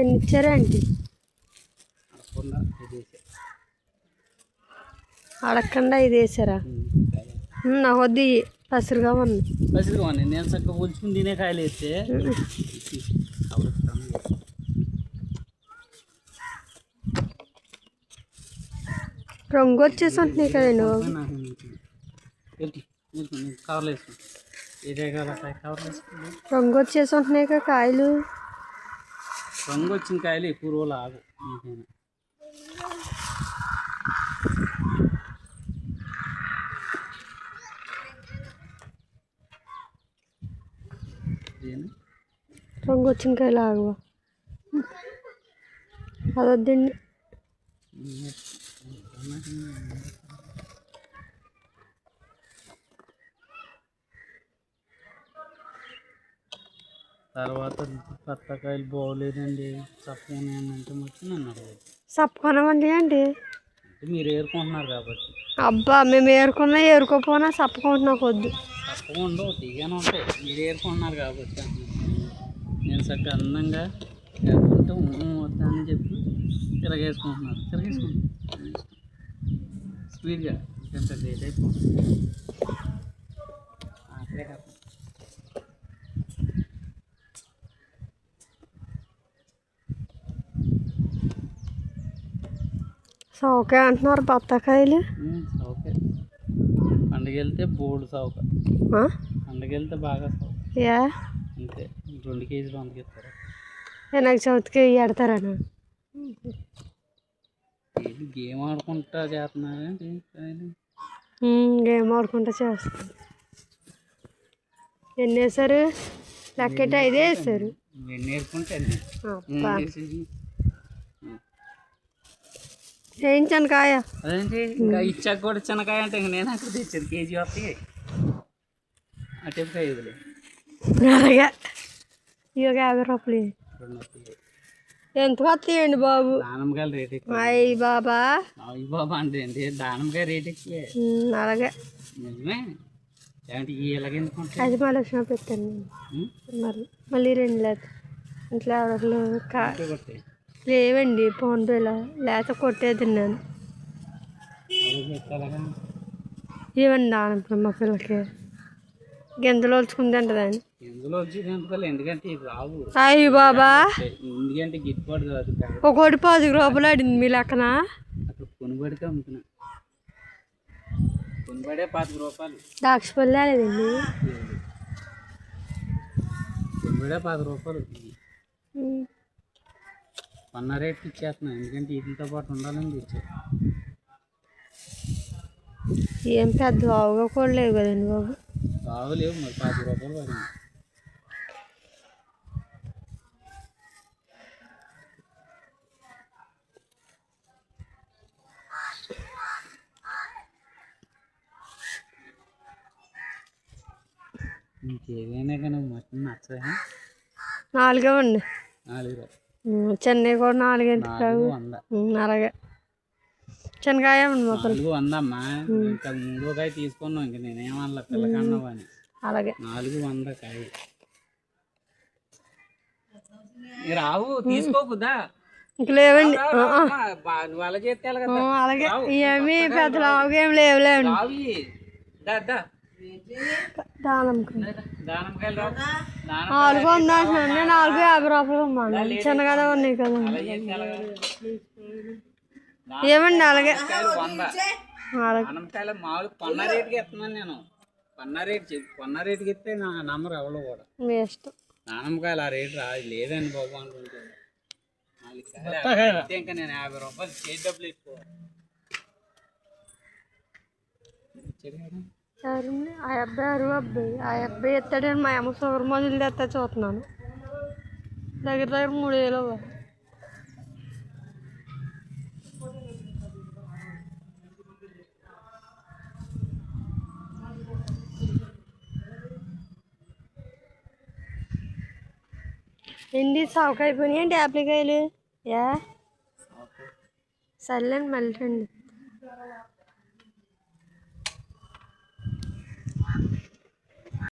ఎన్ని ఇచ్చారండి అడగకుండా ఇది అడగకుండా ఇది వేసారా నాకు వద్దు. పసురుగా ఉంది. పసిరిగా ఉన్నాయి నేను చక్కగా ఉంచుకుని తినే కాయలు వేస్తే. రంగు వచ్చేసి ఉంటున్నాయి కదండి కవర్లు వేసుకుని ఇదే రంగు వచ్చేసి ఉంటున్నాయి కాయలు. రంగు వచ్చిన కాయలు ఎక్కువ రోజులు ఆగు మీకైనా? రంగు వచ్చిన కాయలు ఆగవా. అదొద్దండి. తర్వాత పత్తకాయలు బాగోలేదండి. అంటే మొత్తం నన్ను అడగదు సప్పకొనమండి అండి. మీరు ఏరుకుంటున్నారు కాబట్టి. అబ్బా మేము ఏరుకున్నా నాకు వద్దు తప్పగా ఉండవు తీగానే ఉంటాయి. మీరు ఏరుకుంటున్నారు కాబట్టి. నేను చక్కగా అందంగా ఏరుకుంటే ఊ వద్దా అని చెప్పి తిరగేసుకుంటున్నారు. తిరగేసుకుంటున్నారు. స్పీడ్గా. ఎంత లేట్ అయిపోతుంది. సౌకే అంటున్నారు బత్తాకాయలు. చౌక పండుగ వెళ్తే బోర్డు చౌక ఆ? పండుగ వెళ్తే బాగా యా. అంతే. రెండు కేజీలు ఇస్తారు. వినాయక చవితికి ఎడతారనా ఏంటి గేమ్ ఆడుకుంటా చేస్తున్నారండి కాయలు? గేమ్ ఆడుకుంటా చేస్తాను ఎన్ని వేసారు లెక్కెట్ ఐదే వేసారు నేను నేర్చుకుంటే అబ్బా. వేయించాను కాయ అదేంటి? ఇంకా ఇచ్చాక కూడా చిన్నకాయ అంటే ఇంక నేను అక్కడ తెచ్చాను కేజీ వస్తాయి అటెంకాయ ఇదిలే. అలాగే. ఇవి ఒక యాభై రూపాయలు ఎంత వస్తాయండి బాబు? దానిమ్మకాయలు రేట్ ఎక్కువ. అయ్యి బాబా. అవి బాబా అంటే ఏంటి? దానిమ్మకాయ రేట్ ఎక్కువే. అలాగే. నిజమే. ఈ అది మళ్ళీ పెట్టాను మరి మళ్ళీ రెండు లేదు ఇంట్లో ఎవరు కా లేవండి ఫోన్పేలో లేత కొట్టేది నేను అలాగా ఇవ్వండి దాని మా పిల్లకి గింజలు వచ్చుకుంది అంటదండి ఎందులో వచ్చి తింటారు ఎందుకంటే ఇది రావు. అయ్యి బాబా. ఒకటి పది రూపాయలు ఆడింది మీ లెక్కన. ద్రాక్ష పళ్ళు లేదండి కొనుబడే పాతిక రూపాయలు. వన్ రేట్కి ఇచ్చేస్తున్నా. ఎందుకంటే వీటితో పాటు ఉండాలని తెచ్చా ఏం పెద్ద బావుగా కూడా లేవు కదండి బాబు. బాగోలేవు మరి పాతిక రూపాయలు పడింది. ఇంకేదైనా కానీ మటన్ నచ్చదా? నాలుగే నాలుగు రూపాయలు. చెన్నై కూడా నాలుగేంటి నాలుగు వంద. అలాగే. శనగాయ నాలుగు వంద అమ్మా ఇంకా మూడో కాయ తీసుకున్నాం. ఇంక నేనేమన్నా పిల్లకన్నావు అని అలాగే. నాలుగు వంద కాయ. రావు తీసుకోకుదా ఇంక లేవండి. నువ్వు అలా చేస్తే అలాగే. ఏమి పెద్ద లావుగా ఏం లేవు నాలుగు ఉందంటున్నాను నాలుగు యాభై రూపాయలు అమ్మాను చిన్నగానే ఉన్నాయి ఎలాగ ఏమండి అలాగే మామూలు కొన్న రేటుకి ఇస్తున్నాను నేను. కొన్న రేటు చెప్పి. కొన్న రేటుకి ఇస్తే నా నమ్మరు ఎవరు కూడా. మీ ఇష్టం. దానిమ్మకాయలు ఆ రేటు రా. లేదండి బాబు ఇస్తే ఇంకా నేను యాభై రూపాయలు డబ్బులు ఎక్కువ. కదా. ఎవరండి ఆ అబ్బాయి అరువు అబ్బాయి. ఆ అబ్బాయి ఎత్తాడని మా అమ్మ షుగర్ మందులు తెస్తా చూస్తున్నాను. దగ్గర దగ్గర మూడు వేలు ఏంటి సావుకాయ అయిపోయినాయి యాప్లికాయలు యా? సర్లేండి మళ్ళీ రండి.